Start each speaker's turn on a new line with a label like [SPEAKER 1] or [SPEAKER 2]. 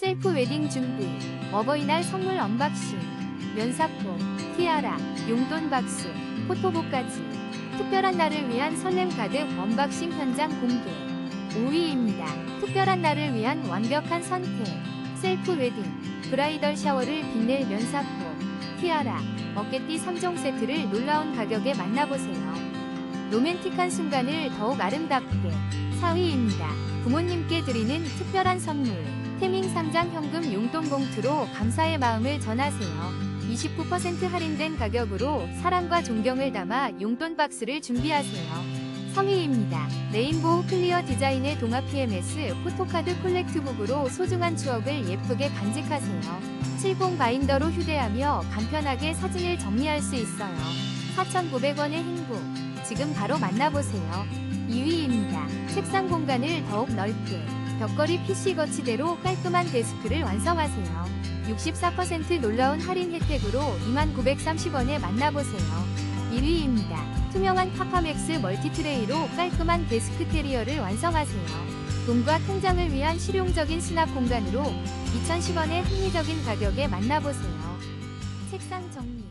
[SPEAKER 1] 셀프 웨딩 준비, 어버이날 선물 언박싱, 면사포, 티아라, 용돈 박스, 포토북까지 특별한 날을 위한 설렘 가득 언박싱 현장 공개 5위입니다. 특별한 날을 위한 완벽한 선택 셀프 웨딩, 브라이덜 샤워를 빛낼 면사포, 티아라, 어깨띠 3종 세트를 놀라운 가격에 만나보세요. 로맨틱한 순간을 더욱 아름답게 4위입니다. 부모님께 드리는 특별한 선물 태밍 상장 현금 용돈 봉투로 감사의 마음을 전하세요. 29% 할인된 가격으로 사랑과 존경을 담아 용돈 박스를 준비하세요. 3위입니다. 레인보우 클리어 디자인의 동화 PMS 포토카드 콜렉트북으로 소중한 추억을 예쁘게 간직하세요. 70 바인더로 휴대하며 간편하게 사진을 정리할 수 있어요. 4,900원의 행복. 지금 바로 만나보세요. 2위입니다. 책상 공간을 더욱 넓게. 벽걸이 PC 거치대로 깔끔한 데스크를 완성하세요. 64% 놀라운 할인 혜택으로 2930원에 만나보세요. 1위입니다. 투명한 파파맥스 멀티트레이로 깔끔한 데스크 테리어를 완성하세요. 돈과 통장을 위한 실용적인 수납 공간으로 2010원의 합리적인 가격에 만나보세요. 책상 정리